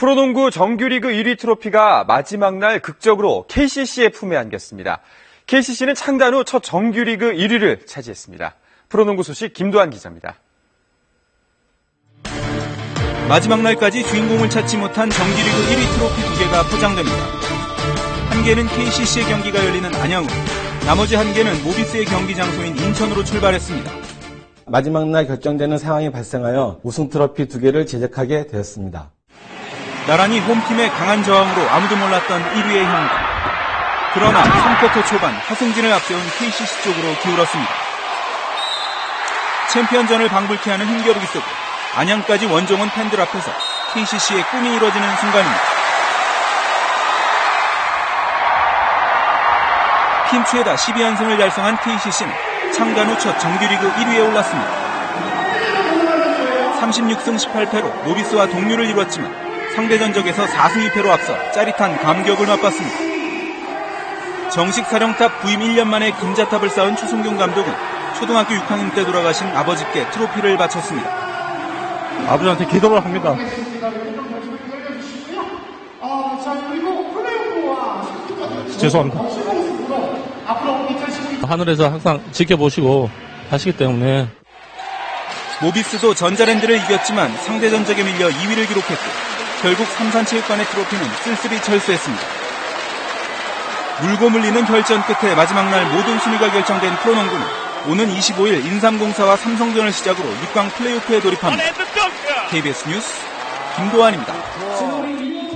프로농구 정규리그 1위 트로피가 마지막 날 극적으로 KCC의 품에 안겼습니다. KCC는 창단 후 첫 정규리그 1위를 차지했습니다. 프로농구 소식 김도한 기자입니다. 마지막 날까지 주인공을 찾지 못한 정규리그 1위 트로피 두 개가 포장됩니다. 한 개는 KCC의 경기가 열리는 안양으로, 나머지 한 개는 모비스의 경기 장소인 인천으로 출발했습니다. 마지막 날 결정되는 상황이 발생하여 우승 트로피 두 개를 제작하게 되었습니다. 나란히 홈팀의 강한 저항으로 아무도 몰랐던 1위의 향기. 그러나 3쿼터 초반 하승진을 앞세운 KCC 쪽으로 기울었습니다. 챔피언전을 방불케 하는 힘겨루기 속에 안양까지 원정원 팬들 앞에서 KCC의 꿈이 이루어지는 순간입니다. 핀투에다 12연승을 달성한 KCC는 창단 후 첫 정규리그 1위에 올랐습니다. 36승 18패로 노비스와 동률을 이뤘지만 상대 전적에서 4승 2패로 앞서 짜릿한 감격을 맛봤습니다. 정식 사령탑 부임 1년 만에 금자탑을 쌓은 추승균 감독은 초등학교 6학년 때 돌아가신 아버지께 트로피를 바쳤습니다. 아버지한테 기도를 합니다. 죄송합니다. 하늘에서 항상 지켜보시고 하시기 때문에 모비스도 전자랜드를 이겼지만 상대 전적에 밀려 2위를 기록했고 결국 삼산체육관의 트로피는 쓸쓸히 철수했습니다. 물고 물리는 결전 끝에 마지막 날 모든 순위가 결정된 프로농구는 오는 25일 인삼공사와 삼성전을 시작으로 6강 플레이오프에 돌입합니다. KBS 뉴스 김도환입니다.